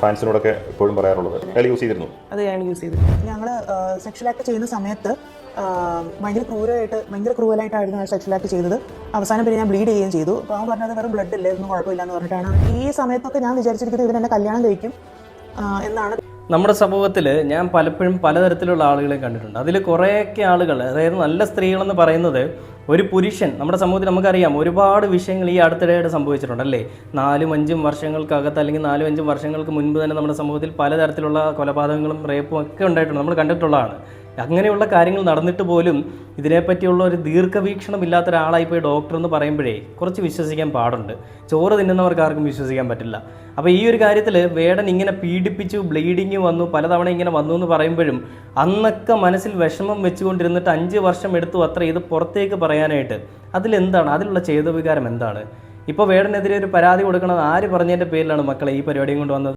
ഫാൻസിനോടൊക്കെ എപ്പോഴും പറയാറുള്ളത്. അയാൾ യൂസ് ചെയ്തിരുന്നു? അത് അയാൾ യൂസ് ചെയ്തു ഞങ്ങൾ സെക്ഷൽ ആക്ട് ചെയ്യുന്ന സമയത്ത് ഭയങ്കര ക്രൂരമായിട്ട് ഭയങ്കര ക്രൂവലായിട്ടായിരുന്നു ആ സെക്ഷൽ ആക്ട് ചെയ്തത്. അവസാനം പിന്നെ ഞാൻ ബ്ലീഡ് ചെയ്യുകയും ചെയ്തു. അപ്പോൾ അവൻ പറഞ്ഞത് വെറും ബ്ലഡ് ഇല്ലേ ഒന്നും കുഴപ്പമില്ല എന്ന് പറഞ്ഞിട്ടാണ്. ഈ സമയത്തൊക്കെ ഞാൻ വിചാരിച്ചിരിക്കുന്നത് ഇവൻ എന്നെ കല്യാണം കഴിക്കും എന്നാണ്. നമ്മുടെ സമൂഹത്തിൽ ഞാൻ പലപ്പോഴും പലതരത്തിലുള്ള ആളുകളെ കണ്ടിട്ടുണ്ട്. അതിൽ കുറേയൊക്കെ ആളുകൾ അതായത് നല്ല സ്ത്രീകളെന്ന് പറയുന്നത് ഒരു പുരുഷൻ നമ്മുടെ സമൂഹത്തിൽ നമുക്കറിയാം ഒരുപാട് വിഷയങ്ങൾ ഈ അടുത്തിടെയായിട്ട് സംഭവിച്ചിട്ടുണ്ട് അല്ലേ? നാലും അഞ്ചും വർഷങ്ങൾക്കകത്ത് അല്ലെങ്കിൽ നാലും അഞ്ചും വർഷങ്ങൾക്ക് മുൻപ് തന്നെ നമ്മുടെ സമൂഹത്തിൽ പലതരത്തിലുള്ള കൊലപാതകങ്ങളും റേപ്പും ഒക്കെ ഉണ്ടായിട്ടുണ്ട്. നമ്മൾ കണ്ടിട്ടുള്ളതാണ്. അങ്ങനെയുള്ള കാര്യങ്ങൾ നടന്നിട്ട് പോലും ഇതിനെപ്പറ്റിയുള്ള ഒരു ദീർഘവീക്ഷണം ഇല്ലാത്ത ഒരാളായി പോയി ഡോക്ടർ എന്ന് പറയുമ്പോഴേ കുറച്ച് വിശ്വസിക്കാൻ പാടുണ്ട്. ചോറ് തിന്നുന്നവർക്ക് ആർക്കും വിശ്വസിക്കാൻ പറ്റില്ല. അപ്പോൾ ഈ ഒരു കാര്യത്തിൽ വേടൻ ഇങ്ങനെ പീഡിപ്പിച്ചു ബ്ലീഡിങ് വന്നു പലതവണ ഇങ്ങനെ വന്നു എന്ന് പറയുമ്പോഴും അന്നൊക്കെ മനസ്സിൽ വിഷമം വെച്ചുകൊണ്ടിരുന്നിട്ട് അഞ്ച് വർഷം എടുത്തു അത്ര ഇത് പുറത്തേക്ക് പറയാനായിട്ട് അതിലെന്താണ് അതിലുള്ള ചേതവികാരം എന്താണ്? ഇപ്പോൾ വേടനെതിരെ ഒരു പരാതി കൊടുക്കണത് ആര് പറഞ്ഞതിന്റെ പേരിലാണ് മക്കളെ ഈ പരിപാടിയും കൊണ്ട് വന്നത്?